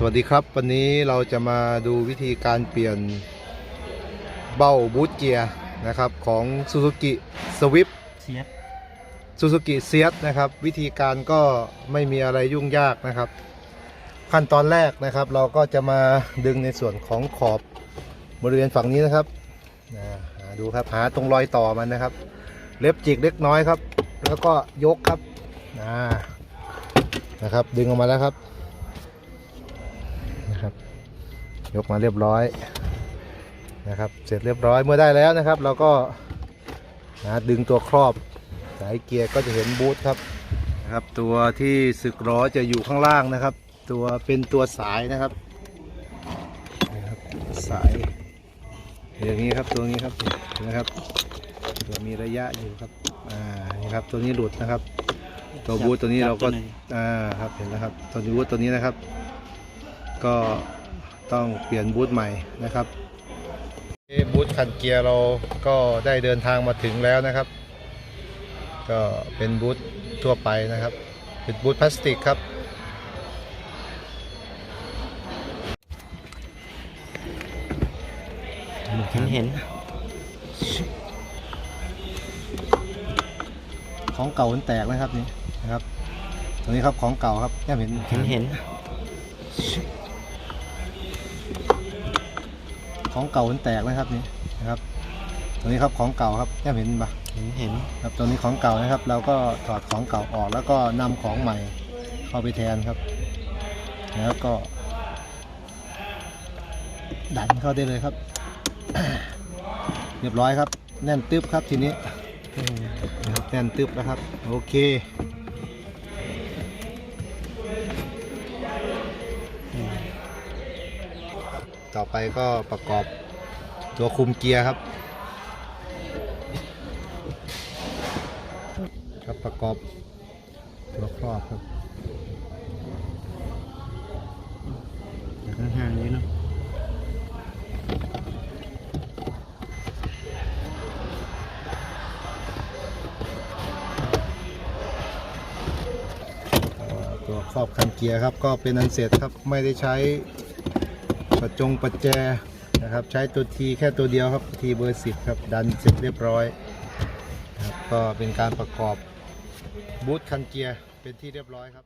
สวัสดีครับ วันนี้เราจะมาดูวิธีการเปลี่ยนเบ้าบูทเกียร์นะครับของ Suzuki Swift เสียด Suzuki s e a t นะครับ วิธีการก็ไม่มีอะไรยุ่งยากนะครับ ขั้นตอนแรกนะครับ เราก็จะมาดึงในส่วนของขอบบริเวณฝั่งนี้นะครับนะหาดูครับหาตรงรอยต่อมันนะครับ เล็บจิกเล็กน้อยครับ แล้วก็ยกครับนะนะครับ ดึงออกมาแล้วครับนะครับ ยกมาเรียบร้อยนะครับเสร็จเรียบร้อยเมื่อได้แล้วนะครับ เราก็นะดึงตัวครอบสายเกียร์ก็จะเห็นบูทครับนะครับ ตัวที่สึกล้อจะอยู่ข้างล่างนะครับ ตัวเป็นตัวสายนะครับนะครับสายอย่างนี้ครับตัวนี้ครับเห็นะครับตัวมีระยะอยู่ครับอ่านี่ครับตัวนี้หลุดนะครับ ตัวบูทตัวนี้เราก็จับตัวหนึ่งอ่าครับเห็นแล้วครับตัวบูทตัวนี้นะครับ ก็ ต้องเปลี่ยนบูทใหม่นะครับบูทคันเกียร์เราก็ได้เดินทางมาถึงแล้วนะครับ ก็เป็นบูธทั่วไปนะครับ เป็นบูธพลาสติกครับเห็นเห็นของเก่ามันแตกนะครับนี่นะครับ ตรงนี้ครับของเก่าครับแค่เห็นเห็นเห็น ของเก่ามันแตกนะครับนี่นะครับตรงนี้ครับของเก่าครับแค่เห็นปะเห็นเห็นครับตัวนี้ของเก่านะครับ เราก็ถอดของเก่าออกแล้วก็นำของใหม่เข้าไปแทนครับ แล้วก็ ดันเข้าได้เลยครับ เรียบร้อยครับ แน่นตึ๊บครับทีนี้นะครับแน่นตึ๊บแล้วครับ โอเค ต่อไปก็ประกอบตัวคุมเกียร์ครับ ครับประกอบตัวครอบครับห่างๆนี้เนาะตัวครอบคันเกียร์ครับก็เป็นอันเสร็จครับไม่ได้ใช้ ประจงประแจนะครับ ใช้ตัวทีแค่ตัวเดียวครับทีเบอร์สิบครับดันเสร็จเรียบร้อยครับก็เป็นการประกอบบูทคันเกียร์เป็นที่เรียบร้อยครับ